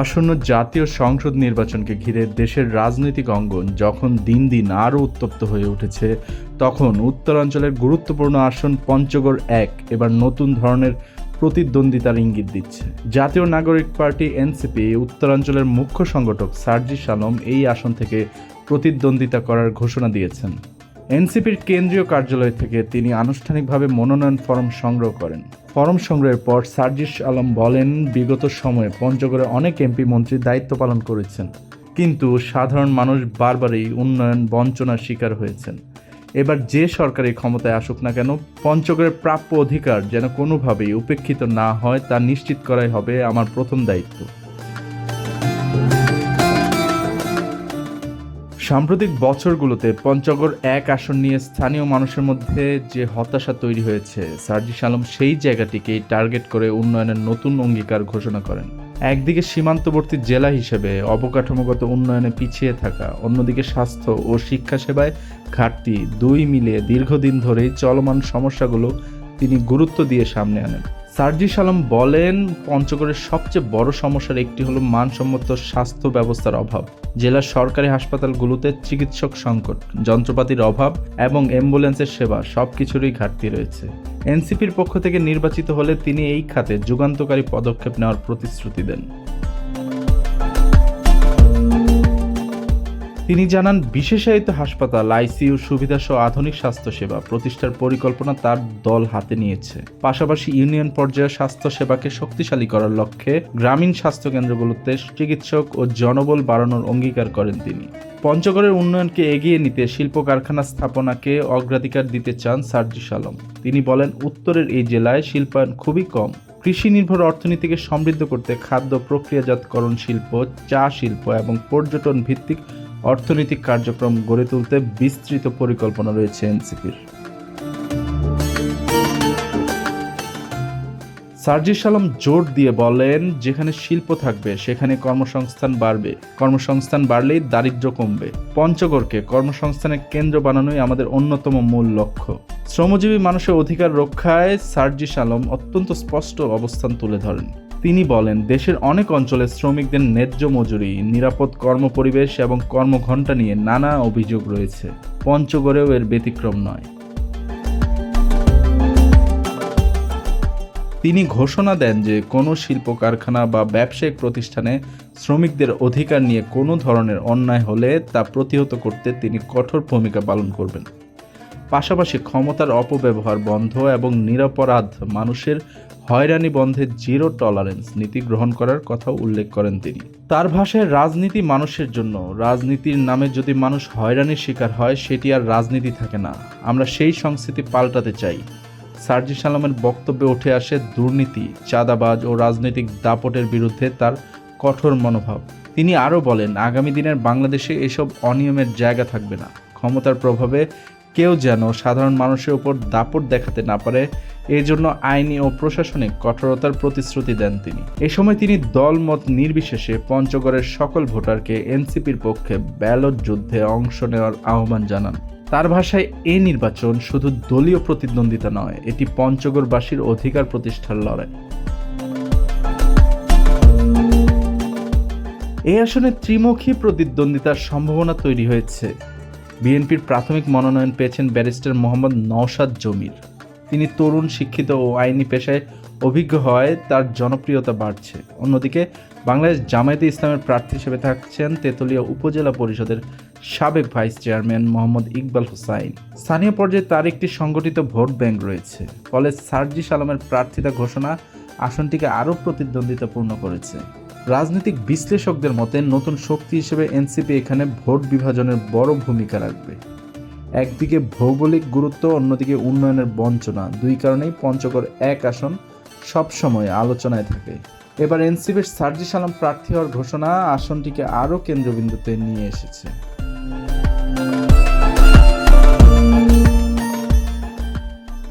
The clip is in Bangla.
আসন্ন জাতীয় সংসদ নির্বাচনকে ঘিরে দেশের রাজনৈতিক অঙ্গন যখন দিন দিন আরও উত্তপ্ত হয়ে উঠেছে, তখন উত্তরাঞ্চলের গুরুত্বপূর্ণ আসন পঞ্চগড় এক এবার নতুন ধরনের প্রতিদ্বন্দ্বিতার ইঙ্গিত দিচ্ছে। জাতীয় নাগরিক পার্টি এনসিপি, উত্তরাঞ্চলের মুখ্য সংগঠক সার্জি সালম এই আসন থেকে প্রতিদ্বন্দ্বিতা করার ঘোষণা দিয়েছেন। এনসিপির কেন্দ্রীয় কার্যালয় থেকে তিনি আনুষ্ঠানিকভাবে মনোনয়ন ফরম সংগ্রহ করেন। ফরম সংগ্রহের পর সার্জিস আলম বলেন, বিগত সময়ে পঞ্চগড়ে অনেক এমপি মন্ত্রী দায়িত্ব পালন করেছেন। কিন্তু সাধারণ মানুষ বারবারই উন্নয়ন বঞ্চনার শিকার হয়েছেন। এবার যে সরকারি ক্ষমতায় আসুক না কেন, পঞ্চগড়ের প্রাপ্য অধিকার যেন কোনোভাবেই উপেক্ষিত না হয়, তা নিশ্চিত করাই হবে আমার প্রথম দায়িত্ব। সাম্প্রতিক বছরগুলোতে পঞ্চগড় এক আসন নিয়ে স্থানীয় মানুষের মধ্যে যে হতাশা তৈরি হয়েছে, সার্জিস আলম সেই জায়গাটিকেই টার্গেট করে উন্নয়নের নতুন অঙ্গীকার ঘোষণা করেন। একদিকে সীমান্তবর্তী জেলা হিসেবে অবকাঠামোগত উন্নয়নে পিছিয়ে থাকা, অন্যদিকে স্বাস্থ্য ও শিক্ষা সেবায় ঘাটতি দুই মিলিয়ে দীর্ঘদিন ধরেই চলমান সমস্যাগুলো তিনি গুরুত্ব দিয়ে সামনে আনেন। সার্জিস আলম বলেন, পঞ্চগড়ের সবচেয়ে বড় সমস্যার একটি হলো মানসম্মত স্বাস্থ্য ব্যবস্থার অভাব। জেলার সরকারি হাসপাতালগুলোতে চিকিৎসক সংকট, যন্ত্রপাতির অভাব এবং অ্যাম্বুলেন্সের সেবা সব কিছুরই ঘাটতি রয়েছে। এনসিপির পক্ষ থেকে নির্বাচিত হলে তিনি এই খাতে যুগান্তকারী পদক্ষেপ নেওয়ার প্রতিশ্রুতি দেন। তিনি জানান, বিশেষায়িত হাসপাতাল আইসিইউ সুবিধাসহ আধুনিক স্বাস্থ্যসেবা প্রতিষ্ঠার পরিকল্পনা তার দল হাতে নিয়েছে। পাশাপাশি ইউনিয়ন পর্যায়ে স্বাস্থ্যসেবাকে শক্তিশালী করার লক্ষ্যে গ্রামীণ স্বাস্থ্যকেন্দ্রগুলোতে চিকিৎসক ও জনবল বাড়ানোর অঙ্গীকার করেন তিনি। পঞ্চগড়ের উন্নয়নকে এগিয়ে নিতে শিল্প কারখানা স্থাপনাকে অগ্রাধিকার দিতে চান সার্জিস আলম। তিনি বলেন, উত্তরের এই জেলায় শিল্পায়ন খুবই কম। কৃষি নির্ভর অর্থনীতিকে সমৃদ্ধ করতে খাদ্য প্রক্রিয়াজাতকরণ শিল্প, চা শিল্প এবং পর্যটন ভিত্তিক অর্থনৈতিক কার্যক্রম গড়ে তুলতে বিস্তৃত পরিকল্পনা রয়েছে এনসিপির। সার্জিস আলম জোর দিয়ে বলেন, যেখানে শিল্প থাকবে, সেখানে কর্মসংস্থান বাড়বে। কর্মসংস্থান বাড়লেই দারিদ্র কমবে। পঞ্চগড়কে কর্মসংস্থানের কেন্দ্র বানানোই আমাদের অন্যতম মূল লক্ষ্য। শ্রমজীবী মানুষের অধিকার রক্ষায় সার্জিস আলম অত্যন্ত স্পষ্ট অবস্থান তুলে ধরেন। তিনি বলেন, দেশের অনেক অঞ্চলে শ্রমিকদের ন্যায্য মজুরি, নিরাপদ কর্মপরিবেশ এবং কর্মঘণ্টা নিয়ে নানা অভিযোগ রয়েছে। পঞ্চগড়েও এর ব্যতিক্রম নয়। তিনি ঘোষণা দেন যে, কোনো শিল্প কারখানা বা ব্যবসায়িক প্রতিষ্ঠানে শ্রমিকদের অধিকার নিয়ে কোনো ধরনের অন্যায় হলে তা প্রতিহত করতে তিনি কঠোর ভূমিকা পালন করবেন। পাশাপাশি ক্ষমতার অপব্যবহার বন্ধ এবং নিরপরাধ মানুষের হয়রানি বন্ধে জিরো টলারেন্স নীতি গ্রহণ করার কথা উল্লেখ করেন তিনি। তার ভাষায় রাজনীতি মানুষের জন্য, রাজনীতির নামে যদি মানুষ হয়রানির শিকার হয়, সেটি আর রাজনীতি থাকে না। আমরা সেই সংস্কৃতি পাল্টাতে চাই। সার্জিস আলমের বক্তব্যে উঠে আসে দুর্নীতি, চাঁদাবাজ ও রাজনৈতিক দাপটের বিরুদ্ধে তার কঠোর মনোভাব। তিনি আরও বলেন, আগামী দিনের বাংলাদেশে এসব অনিয়মের জায়গা থাকবে না। ক্ষমতার প্রভাবে কেউ যেন সাধারণ মানুষের উপর দাপট দেখাতে না পারে এই জন্য আইনি ও প্রশাসনিক কঠোরতার প্রতিশ্রুতি দেন তিনি। এ সময় তিনি দলমত নির্বিশেষে পঞ্চগড়ের সকল ভোটারকে এনসিপির পক্ষে ব্যালট যুদ্ধে অংশ নেওয়ার আহ্বান জানান। তার ভাষায় এই নির্বাচন শুধু দলীয় প্রতিদ্বন্দ্বিতা নয়, এটি পঞ্চগড়বাসীর অধিকার প্রতিষ্ঠার লড়াই। এই আসনে ত্রিমুখী প্রতিদ্বন্দ্বিতার সম্ভাবনা তৈরি হয়েছে। বিএনপির প্রাথমিক মনোনয়ন পেয়েছেন ব্যারিস্টার মোহাম্মদ নওশাদ জমির। তিনি তরুণ, শিক্ষিত ও আইনি পেশায় অভিজ্ঞ হওয়ায় তার জনপ্রিয়তা বাড়ছে। অন্যদিকে, বাংলাদেশ জামায়াতে ইসলামের প্রার্থী হিসেবে থাকছেন তেতুলিয়া উপজেলা পরিষদের সাবেক ভাইস চেয়ারম্যান মোহাম্মদ ইকবাল হুসাইন। স্থানীয় পর্যায়ে তার একটি সংগঠিত ভোট ব্যাংক রয়েছে। ফলে সার্জিস আলমের প্রার্থিতা ঘোষণা আসনটিকে আরও প্রতিদ্বন্দ্বিতাপূর্ণ করেছে। রাজনৈতিক বিশ্লেষকদের মতে নতুন শক্তি হিসেবে এনসিপি এখানে ভোট বিভাজনের বড় ভূমিকা রাখবে। একদিকে ভৌগোলিক গুরুত্ব, অন্যদিকে উন্নয়নের বঞ্চনা। দুই কারণেই পঞ্চগড় এক আসন সবসময় আলোচনায় থাকে। এবার এনসিপির সার্জিস আলম প্রার্থী হওয়ার ঘোষণা আসনটিকে আরও কেন্দ্রবিন্দুতে নিয়ে এসেছে।